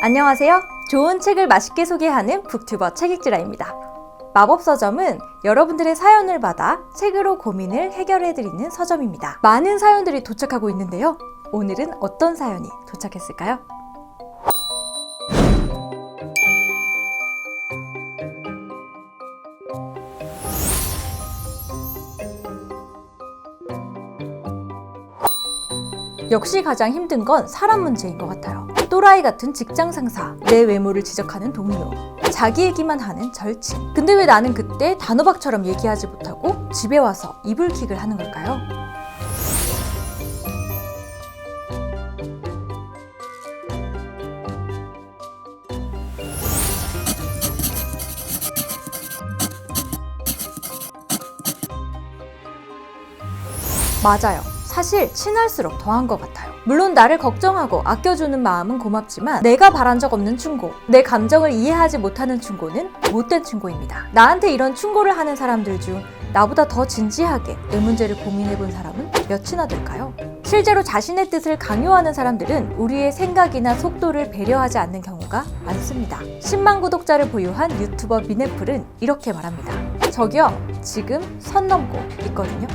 안녕하세요. 좋은 책을 맛있게 소개하는 북튜버 책익지라입니다. 마법 서점은 여러분들의 사연을 받아 책으로 고민을 해결해드리는 서점입니다. 많은 사연들이 도착하고 있는데요. 오늘은 어떤 사연이 도착했을까요? 역시 가장 힘든 건 사람 문제인 것 같아요. 또라이 같은 직장 상사, 내 외모를 지적하는 동료, 자기 얘기만 하는 절친. 근데 왜 나는 그때 단호박처럼 얘기하지 못하고 집에 와서 이불킥을 하는 걸까요? 맞아요. 사실 친할수록 더한 것 같아요. 물론 나를 걱정하고 아껴주는 마음은 고맙지만 내가 바란 적 없는 충고, 내 감정을 이해하지 못하는 충고는 못된 충고입니다. 나한테 이런 충고를 하는 사람들 중 나보다 더 진지하게 내 문제를 고민해 본 사람은 몇이나 될까요? 실제로 자신의 뜻을 강요하는 사람들은 우리의 생각이나 속도를 배려하지 않는 경우가 많습니다. 10만 구독자를 보유한 유튜버 미네플은 이렇게 말합니다. 저기요, 지금 선 넘고 있거든요.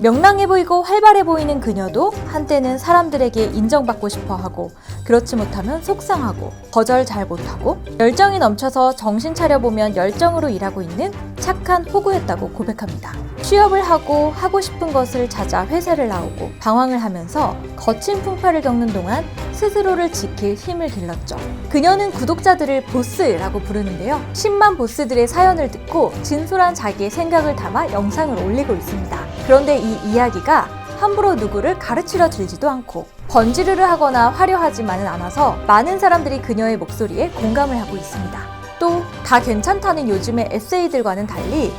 명랑해 보이고 활발해 보이는 그녀도 한때는 사람들에게 인정받고 싶어 하고 그렇지 못하면 속상하고 거절 잘 못하고 열정이 넘쳐서 정신 차려보면 열정으로 일하고 있는 착한 호구였다고 고백합니다. 취업을 하고 하고 싶은 것을 찾아 회사를 나오고 방황을 하면서 거친 풍파를 겪는 동안 스스로를 지킬 힘을 길렀죠. 그녀는 구독자들을 보스라고 부르는데요. 10만 보스들의 사연을 듣고 진솔한 자기의 생각을 담아 영상을 올리고 있습니다. 그런데 이 이야기가 함부로 누구를 가르치려 들지도 않고 번지르르 하거나 화려하지만은 않아서 많은 사람들이 그녀의 목소리에 공감을 하고 있습니다. 또 다 괜찮다는 요즘의 에세이들과는 달리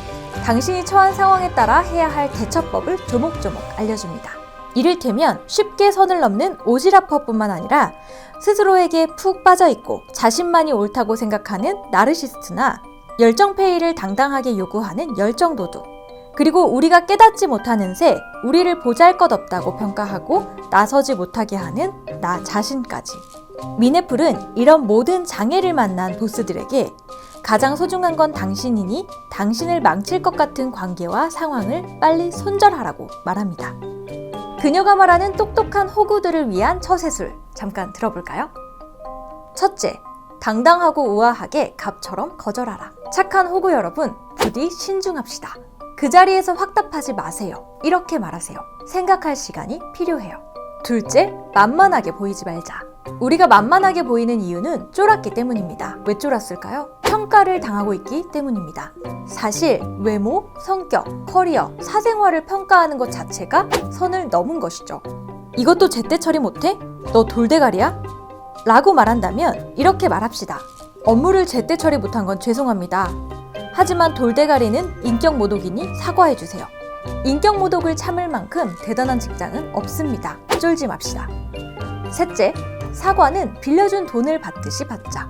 당신이 처한 상황에 따라 해야 할 대처법을 조목조목 알려줍니다. 이를테면 쉽게 선을 넘는 오지라퍼뿐만 아니라 스스로에게 푹 빠져 있고 자신만이 옳다고 생각하는 나르시스트나 열정페이를 당당하게 요구하는 열정도둑 그리고 우리가 깨닫지 못하는 새, 우리를 보잘 것 없다고 평가하고 나서지 못하게 하는 나 자신까지. 미네풀은 이런 모든 장애를 만난 보스들에게 가장 소중한 건 당신이니 당신을 망칠 것 같은 관계와 상황을 빨리 손절하라고 말합니다. 그녀가 말하는 똑똑한 호구들을 위한 처세술 잠깐 들어볼까요? 첫째, 당당하고 우아하게 갑처럼 거절하라. 착한 호구 여러분, 부디 신중합시다. 그 자리에서 확답하지 마세요. 이렇게 말하세요. 생각할 시간이 필요해요. 둘째, 만만하게 보이지 말자. 우리가 만만하게 보이는 이유는 쫄았기 때문입니다. 왜 쫄았을까요? 평가를 당하고 있기 때문입니다. 사실 외모, 성격, 커리어, 사생활을 평가하는 것 자체가 선을 넘은 것이죠. 이것도 제때 처리 못해? 너 돌대가리야? 라고 말한다면 이렇게 말합시다. 업무를 제때 처리 못한 건 죄송합니다. 하지만 돌대가리는 인격 모독이니 사과해 주세요. 인격 모독을 참을 만큼 대단한 직장은 없습니다. 쫄지 맙시다. 셋째, 사과는 빌려준 돈을 받듯이 받자.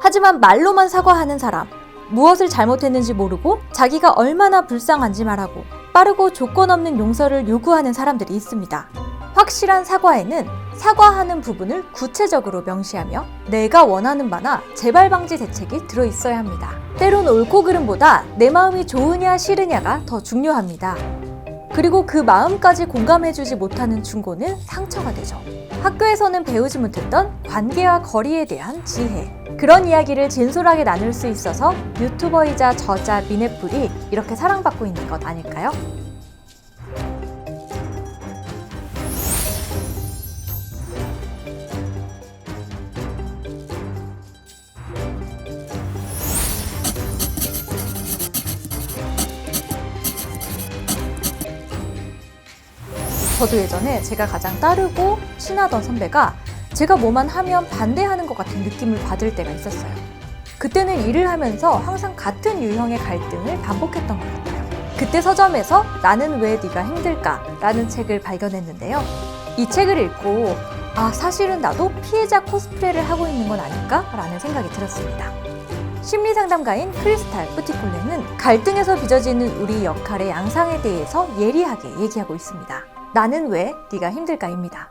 하지만 말로만 사과하는 사람, 무엇을 잘못했는지 모르고 자기가 얼마나 불쌍한지 말하고 빠르고 조건 없는 용서를 요구하는 사람들이 있습니다. 확실한 사과에는 사과하는 부분을 구체적으로 명시하며 내가 원하는 바나 재발 방지 대책이 들어 있어야 합니다. 때론 옳고 그름보다 내 마음이 좋으냐 싫으냐가 더 중요합니다. 그리고 그 마음까지 공감해주지 못하는 충고는 상처가 되죠. 학교에서는 배우지 못했던 관계와 거리에 대한 지혜. 그런 이야기를 진솔하게 나눌 수 있어서 유튜버이자 저자 미네풀이 이렇게 사랑받고 있는 것 아닐까요? 저도 예전에 제가 가장 따르고 친하던 선배가 제가 뭐만 하면 반대하는 것 같은 느낌을 받을 때가 있었어요. 그때는 일을 하면서 항상 같은 유형의 갈등을 반복했던 것 같아요. 그때 서점에서 나는 왜 네가 힘들까? 라는 책을 발견했는데요. 이 책을 읽고 아, 사실은 나도 피해자 코스프레를 하고 있는 건 아닐까? 라는 생각이 들었습니다. 심리 상담가인 크리스탈 뿌티콜레는 갈등에서 빚어지는 우리 역할의 양상에 대해서 예리하게 얘기하고 있습니다. 나는 왜 네가 힘들까입니다.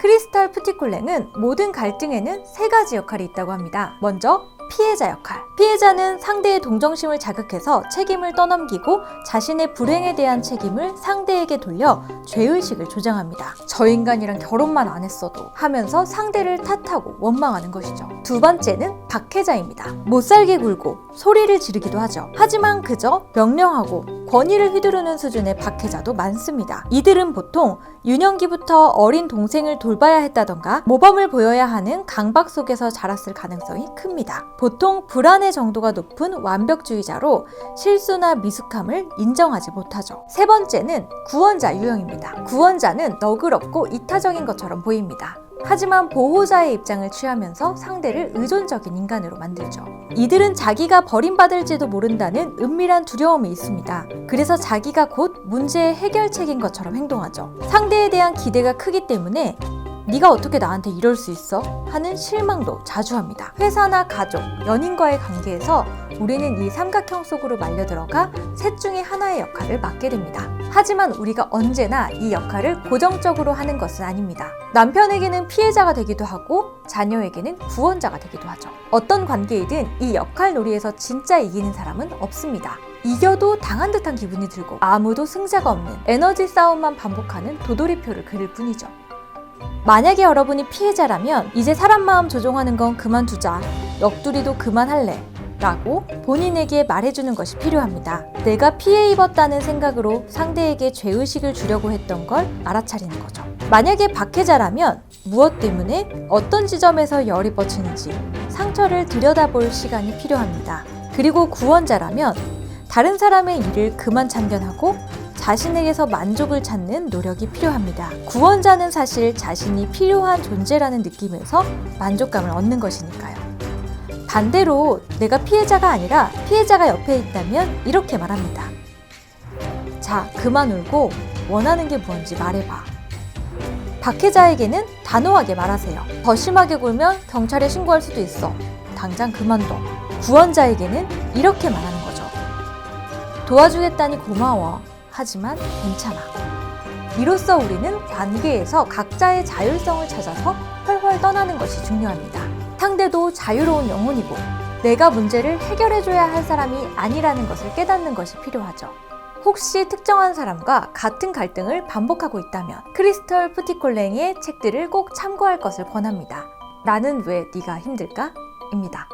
크리스탈 푸티콜랭은 모든 갈등에는 세 가지 역할이 있다고 합니다. 먼저 피해자 역할. 피해자는 상대의 동정심을 자극해서 책임을 떠넘기고 자신의 불행에 대한 책임을 상대에게 돌려 죄의식을 조장합니다. 저 인간이랑 결혼만 안 했어도 하면서 상대를 탓하고 원망하는 것이죠. 두 번째는 박해자입니다. 못 살게 굴고 소리를 지르기도 하죠. 하지만 그저 명령하고 권위를 휘두르는 수준의 박해자도 많습니다. 이들은 보통 유년기부터 어린 동생을 돌봐야 했다던가 모범을 보여야 하는 강박 속에서 자랐을 가능성이 큽니다. 보통 불안의 정도가 높은 완벽주의자로 실수나 미숙함을 인정하지 못하죠. 세 번째는 구원자 유형입니다. 구원자는 너그럽고 이타적인 것처럼 보입니다. 하지만 보호자의 입장을 취하면서 상대를 의존적인 인간으로 만들죠. 이들은 자기가 버림받을지도 모른다는 은밀한 두려움이 있습니다. 그래서 자기가 곧 문제의 해결책인 것처럼 행동하죠. 상대에 대한 기대가 크기 때문에 네가 어떻게 나한테 이럴 수 있어? 하는 실망도 자주 합니다. 회사나 가족, 연인과의 관계에서 우리는 이 삼각형 속으로 말려 들어가 셋 중에 하나의 역할을 맡게 됩니다. 하지만 우리가 언제나 이 역할을 고정적으로 하는 것은 아닙니다. 남편에게는 피해자가 되기도 하고 자녀에게는 구원자가 되기도 하죠. 어떤 관계이든 이 역할 놀이에서 진짜 이기는 사람은 없습니다. 이겨도 당한 듯한 기분이 들고 아무도 승자가 없는 에너지 싸움만 반복하는 도돌이표를 그릴 뿐이죠. 만약에 여러분이 피해자라면 이제 사람 마음 조종하는 건 그만두자. 역두리도 그만할래. 라고 본인에게 말해주는 것이 필요합니다. 내가 피해 입었다는 생각으로 상대에게 죄의식을 주려고 했던 걸 알아차리는 거죠. 만약에 박해자라면 무엇 때문에 어떤 지점에서 열이 뻗치는지 상처를 들여다볼 시간이 필요합니다. 그리고 구원자라면 다른 사람의 일을 그만 참견하고 자신에게서 만족을 찾는 노력이 필요합니다. 구원자는 사실 자신이 필요한 존재라는 느낌에서 만족감을 얻는 것이니까요. 반대로 내가 피해자가 아니라 피해자가 옆에 있다면 이렇게 말합니다. 자, 그만 울고 원하는 게 뭔지 말해봐. 박해자에게는 단호하게 말하세요. 더 심하게 굴면 경찰에 신고할 수도 있어. 당장 그만둬. 구원자에게는 이렇게 말하는 거죠. 도와주겠다니 고마워. 하지만 괜찮아. 이로써 우리는 관계에서 각자의 자율성을 찾아서 훨훨 떠나는 것이 중요합니다. 상대도 자유로운 영혼이고 내가 문제를 해결해줘야 할 사람이 아니라는 것을 깨닫는 것이 필요하죠. 혹시 특정한 사람과 같은 갈등을 반복하고 있다면 크리스털 푸티콜랭의 책들을 꼭 참고할 것을 권합니다. 나는 왜 네가 힘들까? 입니다.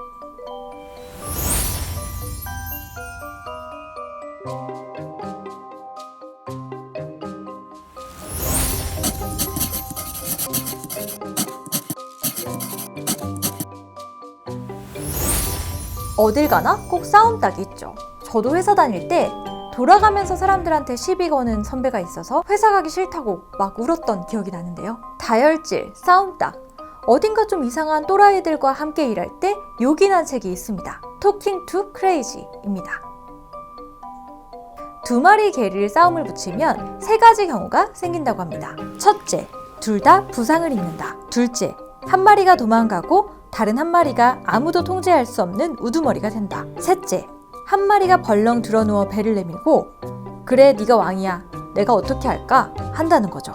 어딜 가나 꼭 싸움 딱이 있죠. 저도 회사 다닐 때 돌아가면서 사람들한테 시비 거는 선배가 있어서 회사 가기 싫다고 막 울었던 기억이 나는데요. 다혈질, 싸움딱, 어딘가 좀 이상한 또라이들과 함께 일할 때 요긴한 책이 있습니다. Talking to Crazy입니다. 두 마리 개를 싸움을 붙이면 세 가지 경우가 생긴다고 합니다. 첫째, 둘 다 부상을 입는다. 둘째, 한 마리가 도망가고 다른 한 마리가 아무도 통제할 수 없는 우두머리가 된다. 셋째, 한 마리가 벌렁 드러누워 배를 내밀고 그래 네가 왕이야. 내가 어떻게 할까? 한다는 거죠.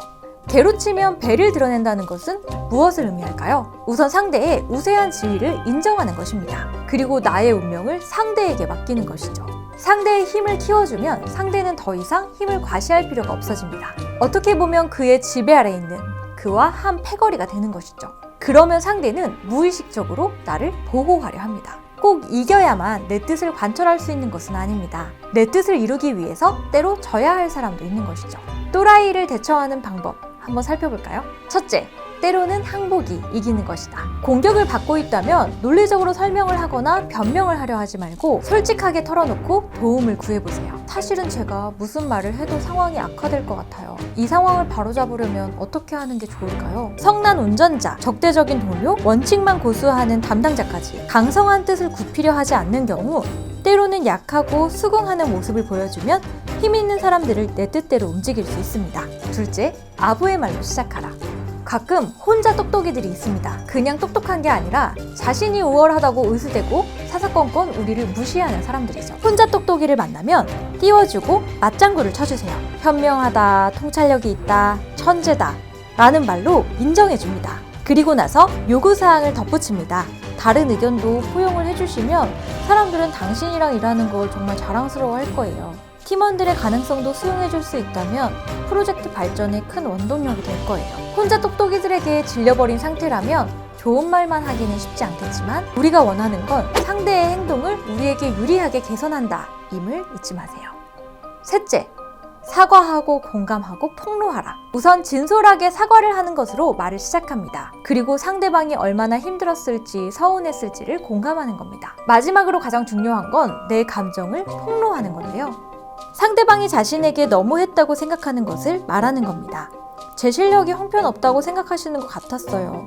개로 치면 배를 드러낸다는 것은 무엇을 의미할까요? 우선 상대의 우세한 지위를 인정하는 것입니다. 그리고 나의 운명을 상대에게 맡기는 것이죠. 상대의 힘을 키워주면 상대는 더 이상 힘을 과시할 필요가 없어집니다. 어떻게 보면 그의 지배 아래 있는 그와 한 패거리가 되는 것이죠. 그러면 상대는 무의식적으로 나를 보호하려 합니다. 꼭 이겨야만 내 뜻을 관철할 수 있는 것은 아닙니다. 내 뜻을 이루기 위해서 때로 져야 할 사람도 있는 것이죠. 또라이를 대처하는 방법 한번 살펴볼까요? 첫째, 때로는 항복이 이기는 것이다. 공격을 받고 있다면 논리적으로 설명을 하거나 변명을 하려 하지 말고 솔직하게 털어놓고 도움을 구해보세요. 사실은 제가 무슨 말을 해도 상황이 악화될 것 같아요. 이 상황을 바로잡으려면 어떻게 하는 게 좋을까요? 성난 운전자, 적대적인 동료, 원칙만 고수하는 담당자까지 강성한 뜻을 굽히려 하지 않는 경우 때로는 약하고 수긍하는 모습을 보여주면 힘 있는 사람들을 내 뜻대로 움직일 수 있습니다. 둘째, 아부의 말로 시작하라. 가끔 혼자 똑똑이들이 있습니다. 그냥 똑똑한 게 아니라 자신이 우월하다고 의수되고 사사건건 우리를 무시하는 사람들이죠. 혼자 똑똑이를 만나면 띄워주고 맞장구를 쳐주세요. 현명하다, 통찰력이 있다, 천재다. 라는 말로 인정해줍니다. 그리고 나서 요구사항을 덧붙입니다. 다른 의견도 포용을 해주시면 사람들은 당신이랑 일하는 걸 정말 자랑스러워 할 거예요. 팀원들의 가능성도 수용해줄 수 있다면 프로젝트 발전에 큰 원동력이 될 거예요. 혼자 똑똑이들에게 질려버린 상태라면 좋은 말만 하기는 쉽지 않겠지만 우리가 원하는 건 상대의 행동을 우리에게 유리하게 개선한다. 임을 잊지 마세요. 셋째, 사과하고 공감하고 폭로하라. 우선 진솔하게 사과를 하는 것으로 말을 시작합니다. 그리고 상대방이 얼마나 힘들었을지 서운했을지를 공감하는 겁니다. 마지막으로 가장 중요한 건 내 감정을 폭로하는 건데요. 상대방이 자신에게 너무했다고 생각하는 것을 말하는 겁니다. 제 실력이 형편없다고 생각하시는 것 같았어요.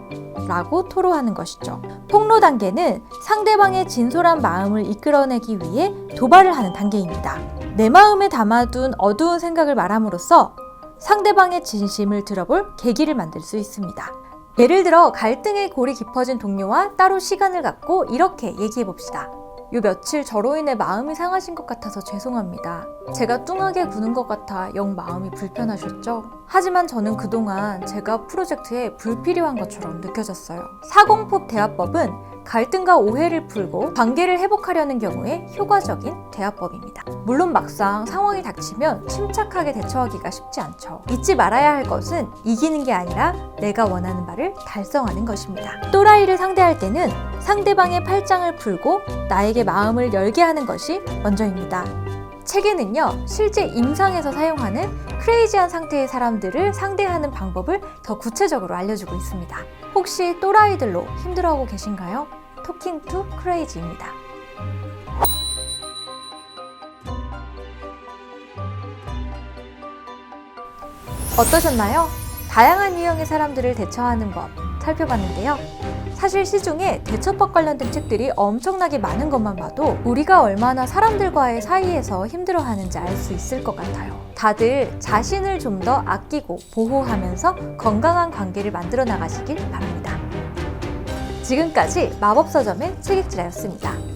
라고 토로하는 것이죠. 폭로 단계는 상대방의 진솔한 마음을 이끌어내기 위해 도발을 하는 단계입니다. 내 마음에 담아둔 어두운 생각을 말함으로써 상대방의 진심을 들어볼 계기를 만들 수 있습니다. 예를 들어 갈등의 골이 깊어진 동료와 따로 시간을 갖고 이렇게 얘기해 봅시다. 요 며칠 저로 인해 마음이 상하신 것 같아서 죄송합니다. 제가 뚱하게 구는 것 같아 영 마음이 불편하셨죠? 하지만 저는 그동안 제가 프로젝트에 불필요한 것처럼 느껴졌어요. 사공법 대화법은 갈등과 오해를 풀고 관계를 회복하려는 경우에 효과적인 대화법입니다. 물론 막상 상황이 닥치면 침착하게 대처하기가 쉽지 않죠. 잊지 말아야 할 것은 이기는 게 아니라 내가 원하는 바를 달성하는 것입니다. 또라이를 상대할 때는 상대방의 팔짱을 풀고 나에게 마음을 열게 하는 것이 먼저입니다. 책에는요, 실제 임상에서 사용하는 크레이지한 상태의 사람들을 상대하는 방법을 더 구체적으로 알려주고 있습니다. 혹시 또라이들로 힘들어하고 계신가요? 토킹 투 크레이지입니다. 어떠셨나요? 다양한 유형의 사람들을 대처하는 법 살펴봤는데요. 사실 시중에 대처법 관련된 책들이 엄청나게 많은 것만 봐도 우리가 얼마나 사람들과의 사이에서 힘들어하는지 알 수 있을 것 같아요. 다들 자신을 좀 더 아끼고 보호하면서 건강한 관계를 만들어 나가시길 바랍니다. 지금까지 마법서점의 책익지라였습니다.